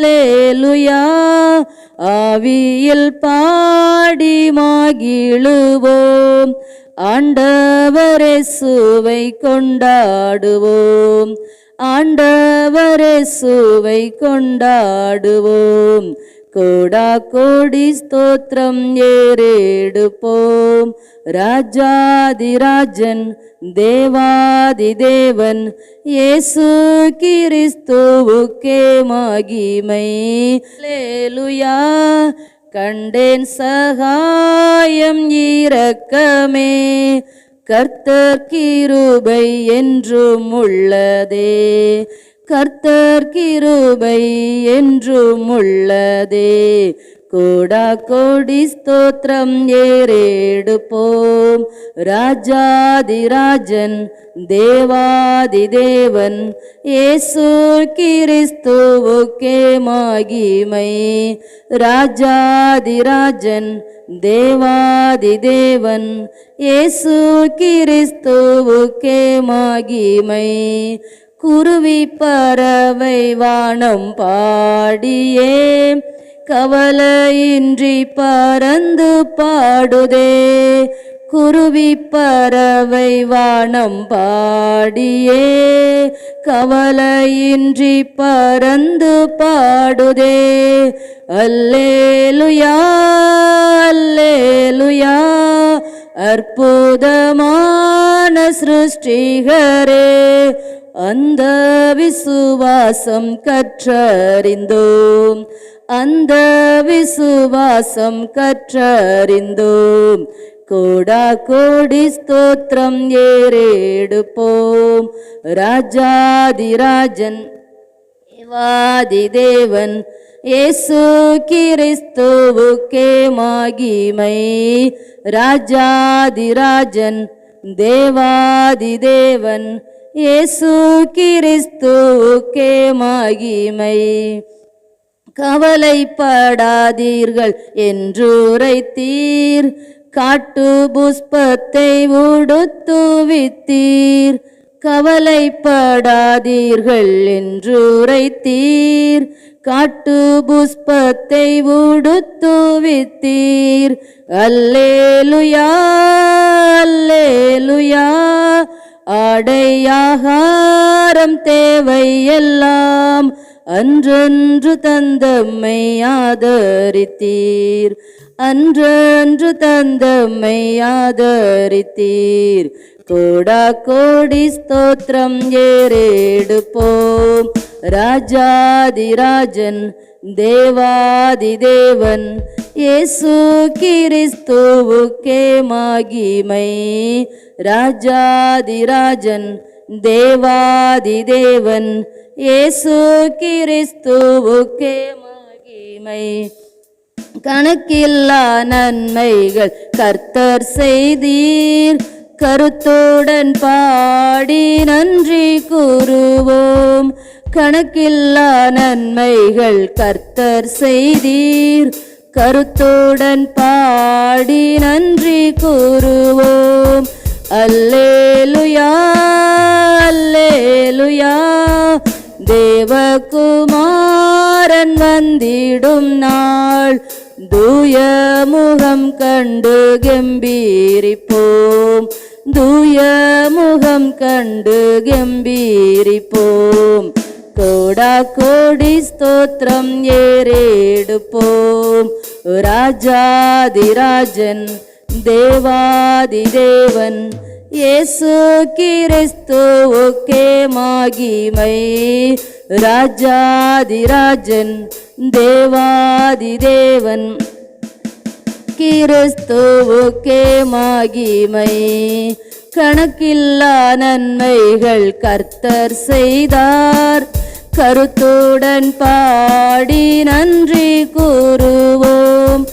லேலுயா ஆவியில் பாடி மகிழுவோம். ஆண்டவரே சுவை கொண்டாடுவோம். ஆண்டவரே சுவை கொண்டாடுவோம். கோடா கோடி ஸ்தோத்திரம் ஏறெடுப்போம் ராஜாதிராஜன் தேவாதி தேவன் இயேசு கிறிஸ்துவுக்கே மகிமை லேலுயா கண்டேன் சகாயம் இரக்கமே கர்த்தர் கிருபை என்றும் உள்ளதே கர்த்தர் கிருபை என்றும் உள்ளதே. கோடா கோடி ஸ்தோத்திரம் ஏறெடுப்போம். ராஜாதிராஜன் தேவாதி தேவன் ஏசு கிறிஸ்துவுக்கே மாகிமை. ராஜாதிராஜன் தேவாதி தேவன் ஏசு கிறிஸ்துவுக்கே மாகிமை. குருவி பறவை வானம் பாடியே கவலையின்றி பறந்து பாடுதே. குருவி பறவை வானம் பாடியே கவலையின்றி பறந்து பாடுதே. அல்லேலுயா அல்லேலுயா அற்புதமான சிருஷ்டிகரே. அந்த விசுவாசம் கற்றறிந்தோம். அந்த விசுவாசம் கற்றறிந்தோம். கோடா கோடி ஸ்தோத்திரம் ஏறெடுப்போம். ராஜாதிராஜன் தேவாதி தேவன் ஏசு கிறிஸ்துவுக்கே மகிமை. ராஜாதிராஜன் தேவாதி தேவன் இயேசு கிறிஸ்துக்கே மகிமை. கவலைப்படாதீர்கள் என்றுரைத்தீர். காட்டு புஷ்பத்தை உடுத்துவித்தீர் கவலைப்படாதீர்கள் என்றுரைத்தீர். காட்டு புஷ்பத்தை உடுத்துவித்தீர் அல்லேலுயா அல்லேலுயா. ஆடையாகாரம் தேவை எல்லாம் அன்றன்று தந்தம்மை ஆதரித்தீர் அன்றன்று தந்தம்மை ஆதரித்தீர் கோடா கோடி ஸ்தோத்திரம் ஏறெடுப்போம். ராஜாதிராஜன் தேவாதி தேவன் இயேசு கிறிஸ்துவுக்கே மாகிமை. ராஜாதிராஜன் தேவாதி தேவன் இயேசு கிறிஸ்துவுக்கே மகிமை. கணக்கில்லா நன்மைகள் கர்த்தர் செய்தீர். கருத்துடன் பாடி நன்றி கூறுவோம். கணக்கில்லா நன்மைகள் கர்த்தர் செய்தீர். கருத்துடன் பாடி நன்றி கூறுவோம். அல்லேலுயா அல்லேலுயா. தேவகுமாரன் வந்திடும் நாள் தூய முகம் கண்டு கம்பீரிப்போம். தூய முகம் கண்டு கம்பீரிப்போம். கோடா கோடி ஸ்தோத்திரம் ஏறெடுப்போம். ராஜாதிராஜன் தேவாதி தேவன் இயேசு கிறிஸ்துவுக்கே மாகிமை. ராஜாதிராஜன் தேவாதி தேவன் கிறிஸ்துவுக்கே மாகிமை. கணக்கில்லா நன்மைகள் கர்த்தர் செய்தார். கருத்துடன் பாடி நன்றி கூறுவோம்.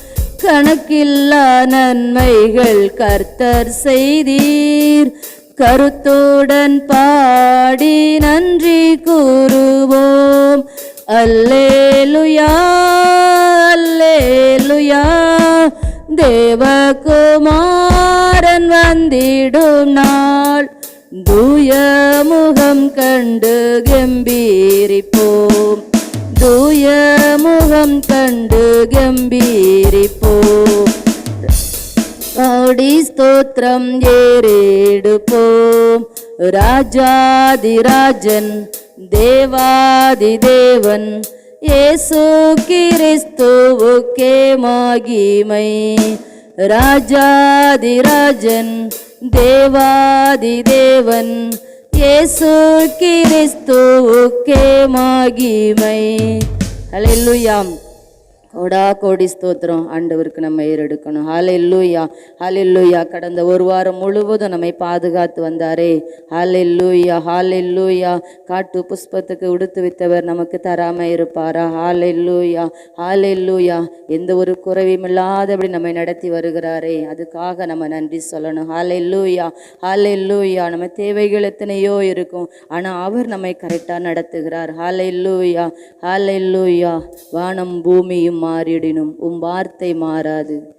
கணக்கில்லா நன்மைகள் கர்த்தர் செய்தீர். கருத்துடன் பாடி நன்றி கூறுவோம். அல்லேலுயா அல்லேலுயா. தேவகுமாரன் வந்திடும் நாள். தூய முகம் கண்டு கம்பீரிப்போம். தூய முகம் கண்டு கம்பீரிப்போம். ஓடி ஸ்தோத்திரம் ஏறெடுப்போம். ராஜாதிராஜன் தேவாதி தேவன் இயேசு கிறிஸ்துவுக்கே மகிமை. ராஜாதிராஜன் தேவாதி தேவன் இயேசு கிறிஸ்துவுக்கே மகிமை. ஹalleluya கோடா கோடி ஸ்தோத்திரம். ஆண்டவருக்கு நம்ம ஏறெடுக்கணும். ஹாலெல்லூயா ஹாலெல்லூயா கடந்த ஒரு வாரம் முழுவதும் நம்மை பாதுகாத்து வந்தாரே. ஹாலெல்லூயா ஹாலெல்லூயா காட்டு புஷ்பத்துக்கு உடுத்து வித்தவர் நமக்கு தராமல் இருப்பாரா? ஹாலெல்லூயா ஹாலெல்லூயா எந்த ஒரு குறைவும் இல்லாதபடி நம்மை நடத்தி வருகிறாரே. அதுக்காக நம்ம நன்றி சொல்லணும். ஹாலெல்லூயா ஹாலெல்லூயா நம்ம தேவைகள் எத்தனையோ இருக்கும். ஆனால் அவர் நம்மை கரெக்டாக நடத்துகிறார். ஹாலெல்லூயா ஹாலெல்லூயா வானம் பூமியும் மாறிடினும் உம் வார்த்தை மாறாது.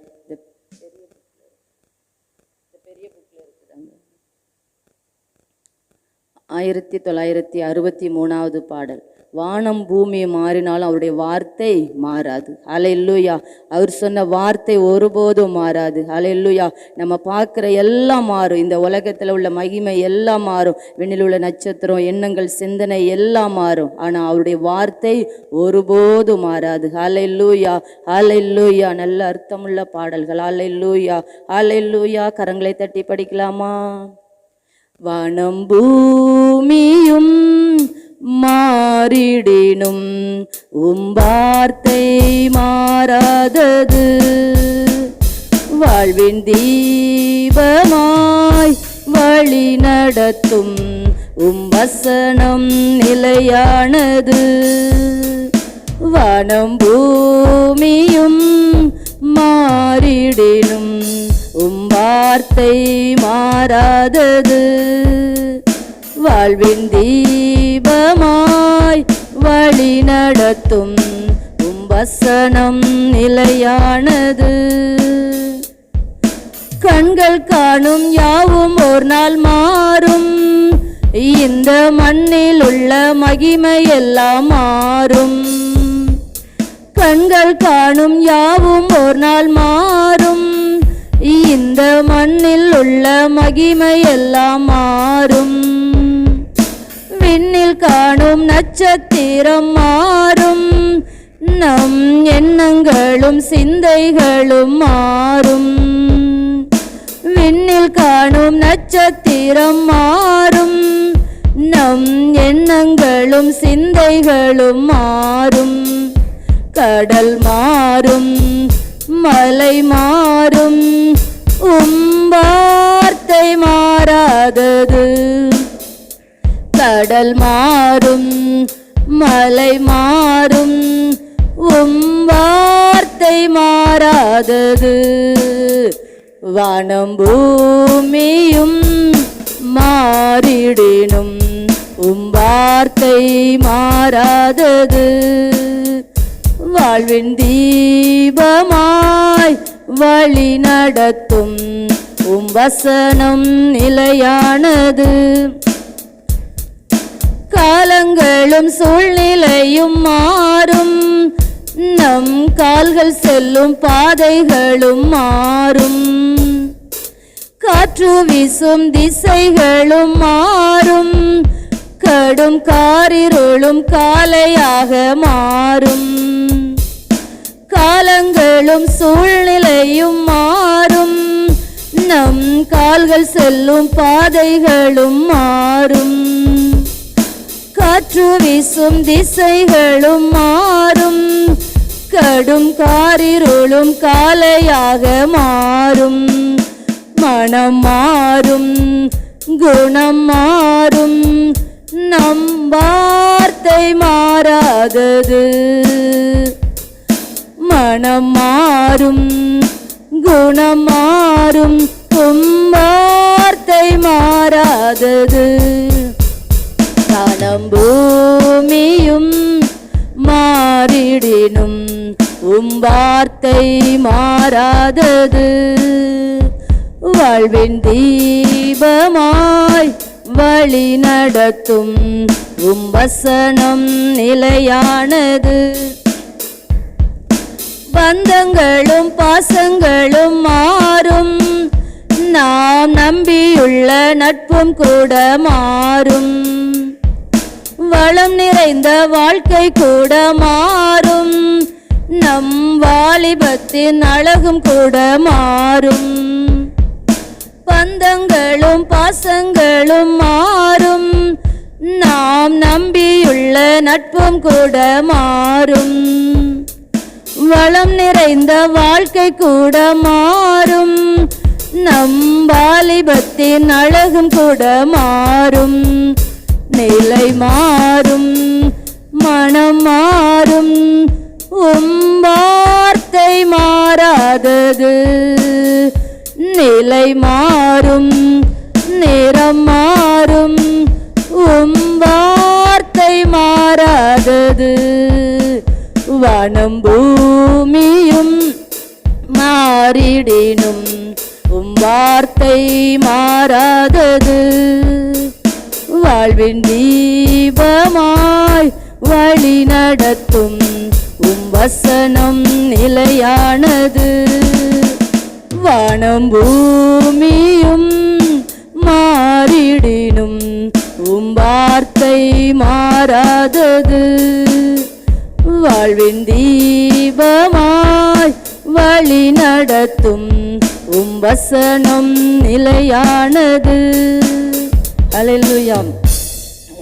ஆயிரத்தி தொள்ளாயிரத்தி அறுபத்தி மூணாவது பாடல். வானம் பூமி மாறினாலும் அவருடைய வார்த்தை மாறாது. அலையில்லுயா அவர் சொன்ன வார்த்தை ஒருபோதும் மாறாது. அலையில்லுயா நம்ம பார்க்குற எல்லாம் மாறும். இந்த உலகத்தில் உள்ள மகிமை எல்லாம் மாறும். விண்ணில் உள்ள நட்சத்திரம் எண்ணங்கள் சிந்தனை எல்லாம் மாறும். ஆனால் அவருடைய வார்த்தை ஒருபோதும் மாறாது. அலையில்லுயா அலையில்லுயா நல்ல அர்த்தமுள்ள பாடல்கள். அலையில்லுயா அலையில்லுயா கரங்களை தட்டி படிக்கலாமா? வானம் பூமியும் மாறிடினும். உம் வார்த்தை மாறாதது. வாழ்வின் தீபமாய் வழி நடத்தும். உம் வசனம் நிலையானது. வானம் பூமியும் மாறிடினும். உம் வார்த்தை மாறாதது. வாழ்வின் தீபமாய் வழி நடத்தும் வசனம் நிலையானது. கண்கள் காணும் யாவும் ஒரு நாள் மாறும். இந்த மண்ணில் உள்ள மகிமை எல்லாம் மாறும். கண்கள் காணும் யாவும் ஒரு நாள் மாறும். இந்த மண்ணில் உள்ள மகிமை எல்லாம் மாறும். விண்ணில் காணும் நட்சத்திரம் மாறும். நம் எண்ணங்களும் சிந்தைகளும் மாறும். விண்ணில் காணும் நட்சத்திரம் மாறும். நம் எண்ணங்களும் சிந்தைகளும் மாறும். கடல் மாறும் மலை மாறும். உம் வார்த்தை மாறாதது. கடல் மாறும் மலை மாறும் உம் வார்த்தை மாறாதது. வானம் பூமியும் மாறிடினும் உம் வார்த்தை மாறாதது. வாழ்வின் தீபமாய் வழி நடத்தும் உம் வசனம் நிலையானது. காலங்களும் சூழ்நிலையும் மாறும். நம் கால்கள் செல்லும் பாதைகளும் மாறும். காற்று வீசும் திசைகளும் மாறும். கடும் காரிருளும் காலையாக மாறும். காலங்களும் சூழ்நிலையும் மாறும். நம் கால்கள் செல்லும் பாதைகளும் மாறும். காற்று வீசும் திசைகளும் மாறும். கடும் காரிருளும் காலையாக மாறும். மனம் மாறும் குணம் மாறும். நம் வார்த்தை மாறாதது. மனம் மாறும் குணம் மாறும். உம் வார்த்தை மாறாதது. வானம் பூமியும் மாறிடினும் உம் வார்த்தை மாறாதது. வாழ்வின் தீபமாய் வழி நடத்தும் உம் வசனம் நிலையானது. பந்தங்களும் பாசங்களும் மாறும் நாம் நம்பியுள்ள நட்பும் கூட மாறும். வளம் நிறைந்த வாழ்க்கை கூட மாறும். நம் வாலிபத்தின் அழகும் கூட மாறும். பந்தங்களும் பாசங்களும் மாறும். நாம் நம்பியுள்ள நட்பும் கூட மாறும். வளம் நிறைந்த வாழ்க்கை கூட மாறும். நம் வாலிபத்தின் அழகும் கூட மாறும். நிலை மாறும் மனம் மாறும் உம் வார்த்தை மாறாதது. நிலை மாறும் நிறம் மாறும் உம் வார்த்தை மாறாதது. வனம் பூமியும் மாறிடினும் உம் வார்த்தை மாறாதது. வாழ்வின் தீபமாய் வழி நடத்தும். உம் வசனம் நிலையானது. வானம் பூமியும் மாறிடினும். உம் வார்த்தை மாறாதது. வாழ்வின் தீபமாய் வழி நடத்தும். உம் வசனம் நிலையானது. அலையிலுயாம்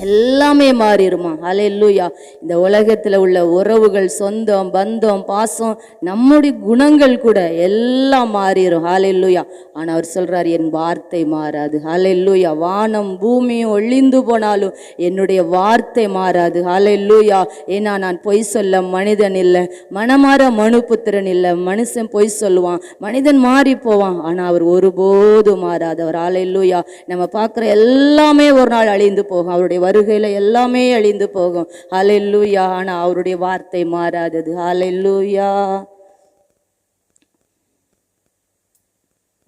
எல்லாமே மாறிடுமா? அலையிலுயா இந்த உலகத்தில் உள்ள உறவுகள் சொந்தம் பந்தம் பாசம் நம்முடைய குணங்கள் கூட எல்லாம் மாறிடும். ஹalleluya. ஆனால் அவர் சொல்கிறார் என் வார்த்தை மாறாது. ஹalleluya. வானம் பூமியும் ஒளிந்து போனாலும் என்னுடைய வார்த்தை மாறாது. ஹalleluya. ஏன்னா நான் பொய் சொல்ல மனிதன் இல்லை. மனமாற மனுபுத்திரன் இல்லை. மனுஷன் பொய் சொல்லுவான். மனிதன் மாறி போவான். ஆனால் அவர் ஒருபோதும் மாறாதவர். ஹalleluya. நம்ம பார்க்குற எல்லாமே ஒரு நாள் அழிந்து போகும். அவருடைய வருகையில் எல்லாமே அழிந்து போகும். ஹalleluya. ஆனால் அவருடைய வார்த்தை மாறாதது. ஹalleluya.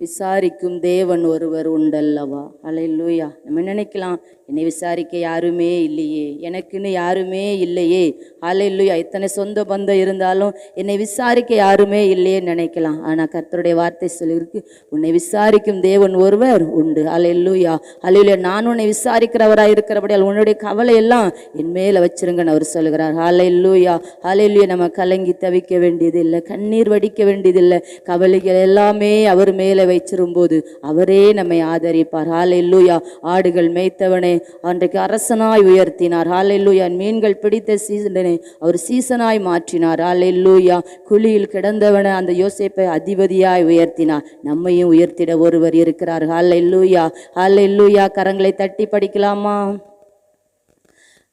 விசாரிக்கும் தேவன் ஒருவர் உண்டல்லவா? அலையிலூயா நம்ம நினைக்கலாம்? என்னை விசாரிக்க யாருமே இல்லையே. எனக்குன்னு யாருமே இல்லையே. அலையிலூயா இத்தனை சொந்த பந்தம் இருந்தாலும் என்னை விசாரிக்க யாருமே இல்லையே நினைக்கலாம். ஆனால் கர்த்தருடைய வார்த்தை சொல்லியிருக்கு உன்னை விசாரிக்கும் தேவன் ஒருவர் உண்டு. அலையிலூயா அலையில நான் உன்னை விசாரிக்கிறவராக இருக்கிறபடியால் உன்னுடைய கவலை எல்லாம் என் மேலே வச்சிருங்கன்னு அவர் சொல்கிறார் அலையிலூயா அலையிலூயா நம்ம கலங்கி தவிக்க வேண்டியதில்லை கண்ணீர் வடிக்க வேண்டியதில்லை. கவலைகள் எல்லாமே அவர் மேலே வைச்சிரும்போது அவரே நம்மை ஆதரிப்பார். ஹalleluya. ஆடுகள் மேய்த்தவனே அன்றைக்கு அரசனாய் உயர்த்தினார். ஹalleluya மீன்கள் பிடித்த சீசனை அவர் சீசனாய் மாற்றினார். ஹalleluya குழியில் கிடந்தவனை அந்த யோசேப்பை அதிபதியாய் உயர்த்தினார். நம்மையும் உயர்த்திட ஒருவர் இருக்கிறார். ஹalleluya ஹalleluya கரங்களை தட்டி படிக்கலாமா?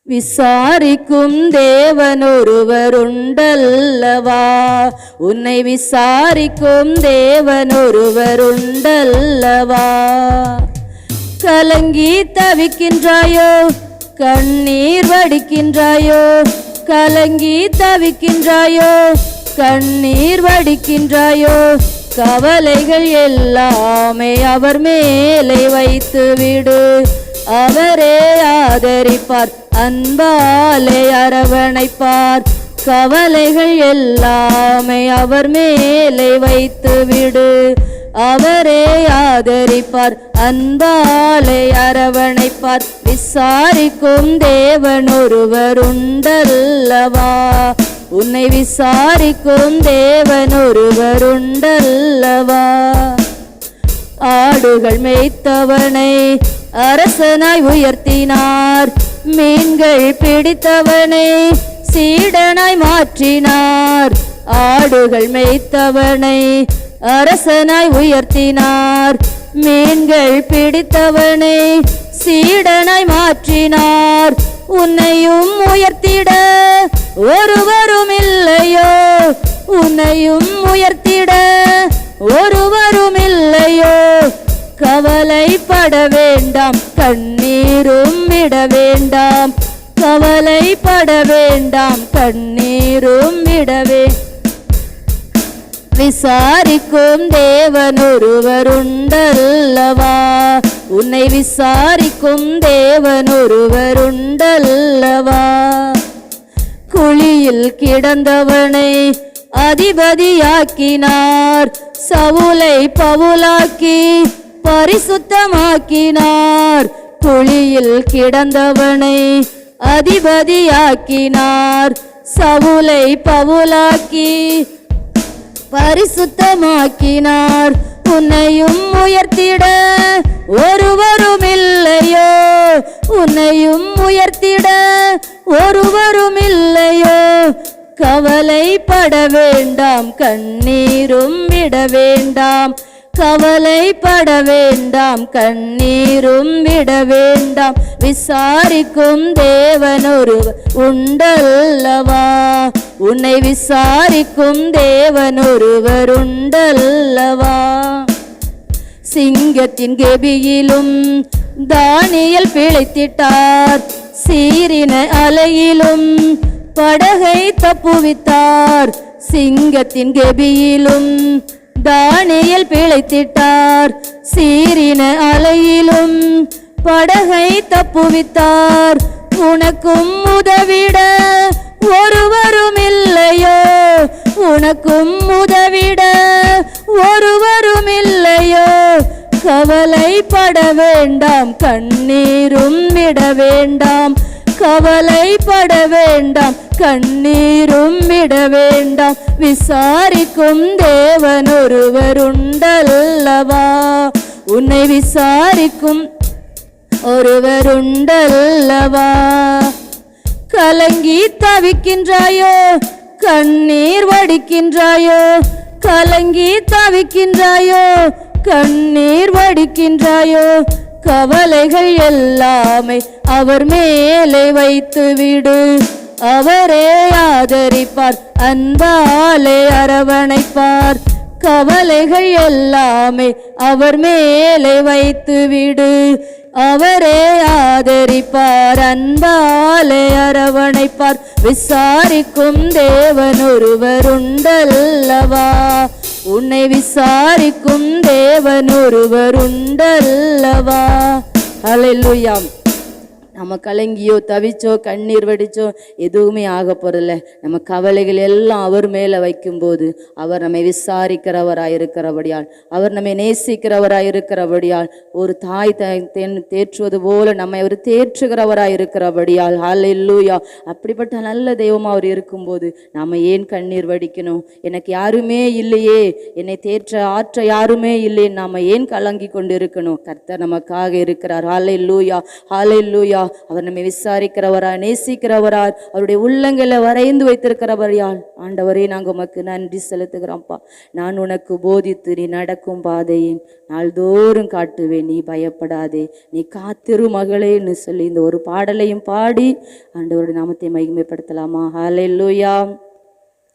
விசாரிக்கும் தேவன் ஒருவர் உண்டல்லவா? உன்னை விசாரிக்கும் தேவன் ஒருவர் உண்டல்லவா? கலங்கி தவிக்கின்றாயோ? கண்ணீர் வடிக்கின்றாயோ? கலங்கி தவிக்கின்றாயோ? கண்ணீர் வடிக்கின்றாயோ? கவலைகள் எல்லாமே அவர் மேலே வைத்து விடு அவரே ஆதரிப்பார் அன்பாலே அரவணைப்பார். கவலைகள் எல்லாமே அவர் மேலே வைத்து விடு அவரே ஆதரிப்பார். அன்பாலே அரவணைப்பார். விசாரிக்கும் தேவன் ஒருவர் உண்டல்லவா? உன்னை விசாரிக்கும் தேவன் ஒருவர் உண்டல்லவா? ஆடுகள் மேய்த்தவனை அரசனாய் உயர்த்தினார். மீன்கள் பிடித்தவனை சீடனாய் மாற்றினார். ஆடுகள் மேய்த்தவனை அரசனாய் உயர்த்தினார். மீன்கள் பிடித்தவனை சீடனாய் மாற்றினார். உன்னையும் உயர்த்திட ஒருவரும் இல்லையோ உன்னையும் உயர்த்திட ஒருவரும் இல்லையோ கவலைப்பட வேண்டாம் கண்ணீரும் விட வேண்டாம். கவலைப்பட வேண்டாம் கண்ணீரும் விடவே விசாரிக்கும் தேவன் ஒருவருண்டல்லவா உன்னை விசாரிக்கும் தேவன் ஒருவருண்டல்லவா குழியில் கிடந்தவனை அதிபதியாக்கினார். சவுலை பவுலாக்கி பரிசுத்தமாக்கினார். குழியில் கிடந்தவனை அதிபதியாக்கினார். சவுலை பவுலாக்கி பரிசுத்தமாக்கினார். உன்னையும் உயர்த்திட ஒருவரும் இல்லையோ உன்னையும் உயர்த்திட ஒருவரும் இல்லையோ கவலைப்பட வேண்டாம் கண்ணீரும் விட வேண்டாம். கவலைப்பட வேண்டாம் கண்ணீரும் விட வேண்டாம். விசாரிக்கும் தேவன் ஒருவர் உண்டல்லவா? உன்னை விசாரிக்கும் தேவன் ஒருவர் உண்டல்லவா? சிங்கத்தின் கெபியிலும் தானியல் பிழைத்திட்டார். சீரின அலையிலும் படகை தப்புவித்தார். சிங்கத்தின் கெபியிலும் தானியல் பிழைத்திட்டார். சீரின அலையிலும் படகை தப்புவித்தார். உனக்கும் உதவிட ஒருவரும் இல்லையோ உனக்கும் உதவிட ஒருவரும் இல்லையோ கவலைப்பட வேண்டாம் கண்ணீரும் விட வேண்டாம் கவலைப்பட வேண்டாம் கண்ணீரும் விட வேண்டாம் விசாரிக்கும் தேவன் ஒருவர் உண்டல்லவா உன்னை விசாரிக்கும் ஒருவர் உண்டல்லவா கலங்கி தவிக்கின்றாயோ கண்ணீர் வடிக்கின்றாயோ கலங்கி தவிக்கின்றாயோ கண்ணீர் வடிக்கின்றாயோ கவலைகள் எல்லாமே அவர் மேலே வைத்து விடு அவரே ஆதரிப்பார் அன்பாலே அரவணைப்பார். கவலைகள் எல்லாமே அவர் மேலே வைத்து விடு அவரே ஆதரிப்பார் அன்பாலே அரவணைப்பார். விசாரிக்கும் தேவன் ஒருவர் உண்டல்லவா உன்னை விசாரிக்கும் தேவன் ஒருவர் உண்டல்லவா ஹalleluya. நம்ம கலங்கியோ தவிச்சோ கண்ணீர் வடிச்சோ எதுவுமே ஆக போகிறதில்ல நம்ம கவலைகள் எல்லாம் அவர் மேலே வைக்கும்போது அவர் நம்மை விசாரிக்கிறவராக இருக்கிறபடியால் அவர் நம்மை நேசிக்கிறவராக இருக்கிறபடியால் ஒரு தாய் த- தேற்றுவது போல நம்மை அவர் தேற்றுகிறவராய் இருக்கிறபடியால் ஹalleluya அப்படிப்பட்ட நல்ல தெய்வமாக அவர் இருக்கும்போது நாம் ஏன் கண்ணீர் வடிக்கணும்? எனக்கு யாருமே இல்லையே என்னை தேற்ற ஆற்ற யாருமே இல்லையே நாம் ஏன் கலங்கி கொண்டு இருக்கணும் கர்த்தர் நமக்காக இருக்கிறார் ஹalleluya ஹalleluya. அவர் நம்மை விசாரிக்கிறவராய் நேசிக்கிறவராய் அவருடைய உள்ளங்களை வரைந்து வைத்திருக்கிறவரையால் ஆண்டவரே நாங்கள் உமக்கு நன்றி செலுத்துகிறோம்ப்பா. நான் உனக்கு போதித்து நீ நடக்கும் பாதையை நாள்தோறும் காட்டுவேன் நீ பயப்படாதே. நீ காத்திரு மகளேன்னு சொல்லி இந்த ஒரு பாடலையும் பாடி ஆண்டவருடைய நாமத்தை மகிமைப்படுத்தலாமா? ஹalleluya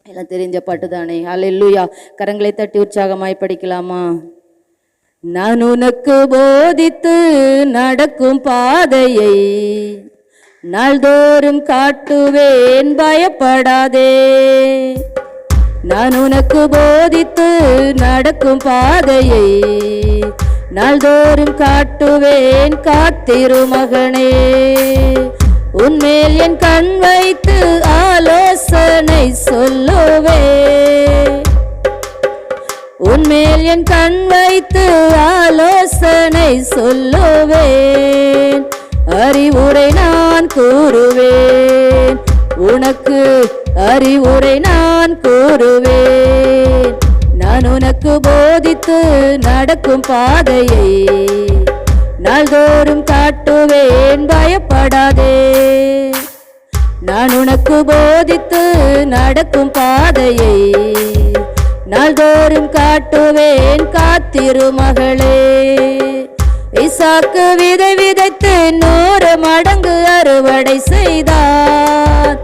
எல்லாம் தெரிஞ்ச பாட்டு தானே ஹalleluya கரங்களை தட்டி உற்சாகமாய் படிக்கலாமா? நான் உனக்கு போதித்து நடக்கும் பாதையை நாள்தோறும் காட்டுவேன் பயப்படாதே. நான் உனக்கு போதித்து நடக்கும் பாதையை நாள்தோறும் காட்டுவேன் காத்திரு மகனே. உன்மேல் என் கண் வைத்து ஆலோசனை சொல்லுவேன். உன்மேல் என் கண் வைத்து ஆலோசனை சொல்லுவேன். அறிவுரை நான் கூறுவேன். உனக்கு அறிவுரை நான் கூறுவேன். நான் உனக்கு போதித்து நடக்கும் பாதையை நாள்தோறும் காட்டுவேன். பயப்படாதே. நான் உனக்கு போதித்து நடக்கும் பாதையை நாள்தோறும் காட்டுவேன் காத்திரு மகளே. இசாக்கு விதை விதைத்து நூறு மடங்கு அறுவடை செய்தார்.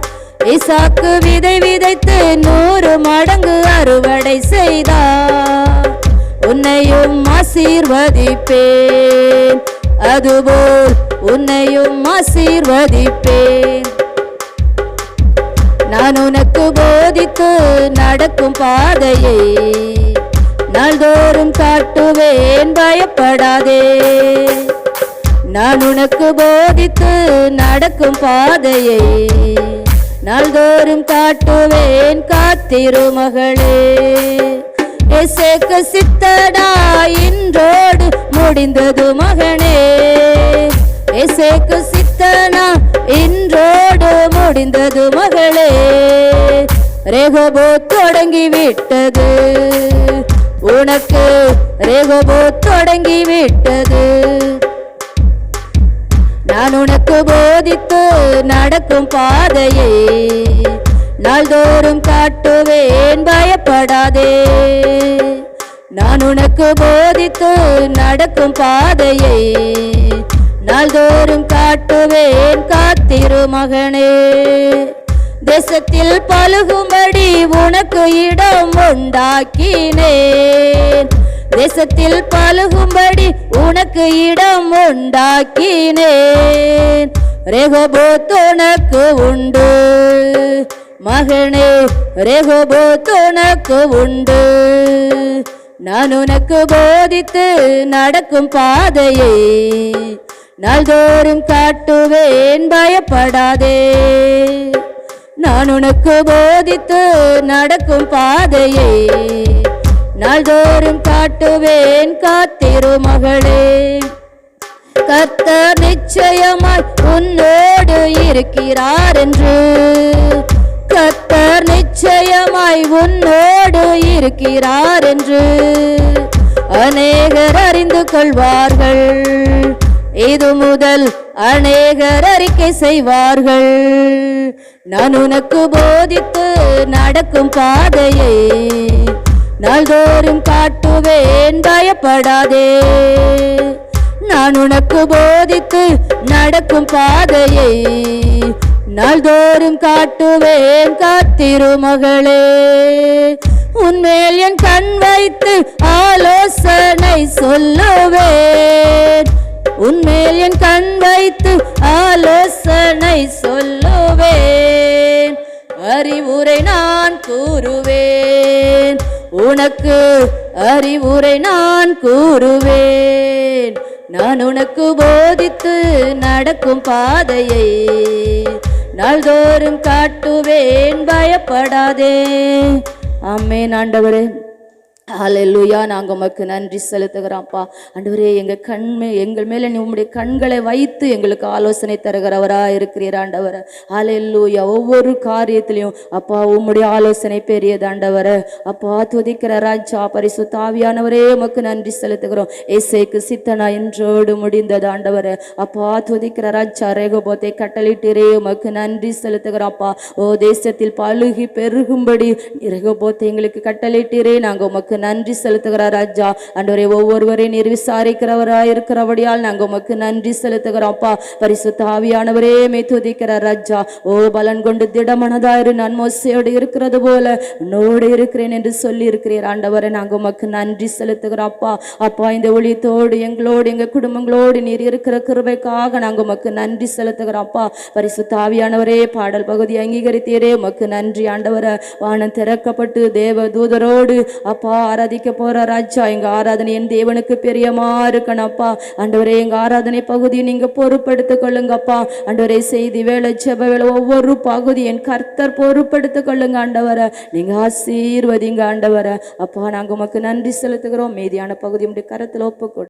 இசாக்கு விதை விதைத்து நூறு மடங்கு அறுவடை செய்தார். உன்னையும் ஆசீர்வதிப்பேன். அதுபோல் உன்னையும் ஆசீர்வதிப்பேன். நான் உனக்கு போதித்து நடக்கும் பாதையை நாள்தோறும் காட்டுவேன் பயப்படாதே. நான் உனக்கு போதித்து நடக்கும் பாதையை நாள்தோறும் காட்டுவேன் காத்திரு மகளே. எசேக்கு சித்தடா இன்றோடு முடிந்தது மகனே. எசேக்கு சித்தனா விட்டது மகளே. ரேகபோ தொடங்கி விட்டது உனக்கு ரேகபோ தொடங்கி விட்டது நான் உனக்கு போதித்து நடக்கும் பாதையை நாள்தோறும் காட்டுவேன் பயப்படாதே. நான் உனக்கு போதித்து நடக்கும் பாதையை நாள்தோறும் காட்டுவேன் காத்திரு மகனே. தேசத்தில் பழுகும்படி உனக்கு இடம் உண்டாக்கினேன். தேசத்தில் பழுகும்படி உனக்கு இடம் உண்டாக்கினேன். ரெகோபோத் உனக்கு உண்டு மகனே ரெகோபோத் உனக்கு உண்டு. நான் உனக்கு போதித்து நடக்கும் பாதையை நாள்தோறும் காட்டுவேன் பயப்படாதே. நான் உனக்கு போதித்து நடக்கும் பாதையை. நாள்தோறும் காட்டுவேன் காத்திரு மகளே. கத்த நிச்சயமாய் உன்னோடு இருக்கிறார் என்று. கர்த்தர் நிச்சயமாய் உன்னோடு இருக்கிறார் என்று. அநேகர் அறிந்து கொள்வார்கள். இது முதல் அநேகர் அறிக்கை செய்வார்கள். நான் உனக்கு போதித்து நடக்கும் பாதையை நாள்தோறும் காட்டுவேன் பயப்படாதே. நான் உனக்கு போதித்து நடக்கும் பாதையை நாள்தோறும் காட்டுவேன் காத்திரு மகளே. உன்மேல் என் கண் வைத்து ஆலோசனை சொல்லுவேன். உன்மேல் என் கண் வைத்து ஆலோசனை சொல்லுவேன். அறிவுரை நான் கூறுவேன். உனக்கு அறிவுரை நான் கூறுவேன். நான் உனக்கு போதித்து நடக்கும் பாதையை நாள்தோறும் காட்டுவேன். பயப்படாதே. ஆமென் ஆண்டவரே. ஹalleluya நாங்கள் உமக்கு நன்றி செலுத்துகிறோம்ப்பா ஆண்டவரே எங்கள் கண் மே- எங்கள் மேலே நீ உம்முடைய கண்களை வைத்து எங்களுக்கு ஆலோசனை தருகிறவராக இருக்கிறீர் ஆண்டவர். ஹalleluya ஒவ்வொரு காரியத்திலையும் அப்பா உம்முடைய ஆலோசனை பெரியது ஆண்டவர. அப்பா துதிக்கிற ராஜா பரிசு தாவியானவரே உமக்கு நன்றி செலுத்துகிறோம். இசைக்கு சித்தனா என்றோடு முடிந்தது ஆண்டவர. அப்பா துதிக்கிற ராஜா ரேகபோத்தை கட்டளிட்டிரே உமக்கு நன்றி செலுத்துகிறோம்ப்பா ஓ தேசத்தில் பழுகி பெருகும்படி ரேகபோத்தை எங்களுக்கு கட்டளிட்டிரே நாங்கள் உமக்கு நன்றி செலுத்துகிறார் ராஜா. ஆண்டவரே ஒவ்வொருவரையும் நீர் விசாரிக்கிறவராய் இருக்கிறபடியால் நாங்கள் உமக்கு நன்றி செலுத்துகிறோம் அப்பா. பரிசுத்த ஆவியானவரே மே துதிக்கிறார் ராஜா. ஓ பலன் கொண்டு திடமனதாயிரு நான் மோசையோடு இருக்கிறது போல உன்னோடு இருக்கிறேன் என்று சொல்லி இருக்கிறீர் ஆண்டவரை நாங்கள் உமக்கு நன்றி செலுத்துகிறோம் அப்பா. அப்பா இந்த ஒளியத்தோடு எங்களோடு எங்கள் குடும்பங்களோடு நீர் இருக்கிற கிருபைக்காக நாங்கள் உமக்கு நன்றி செலுத்துகிறோம் அப்பா. பரிசுத்த ஆவியானவரே பாடல் பகுதி அங்கீகரித்தீரே உமக்கு நன்றி ஆண்டவரை. வானம் திறக்கப்பட்டு தேவ தூதரோடு அப்பா ஆராதிக்க போற ராஜா எங்க ஆராதனை என் தேவனுக்கு பிரியமா இருக்கணும் அப்பா ஆண்டவரே எங்க ஆராதனை பகுதியை நீங்க பொறுப்படுத்திக் கொள்ளுங்கப்பா. அண்டவரே செய்தி வேலை செப வேலை ஒவ்வொரு பகுதி என் கர்த்தர் பொறுப்படுத்திக் கொள்ளுங்க ஆண்டவரை. நீங்க ஆசீர்வதிங்க ஆண்டவரை. அப்பா நாங்க உமக்கு நன்றி செலுத்துகிறோம். மீதியான பகுதி உடைய கரத்தில் ஒப்புக்கொடு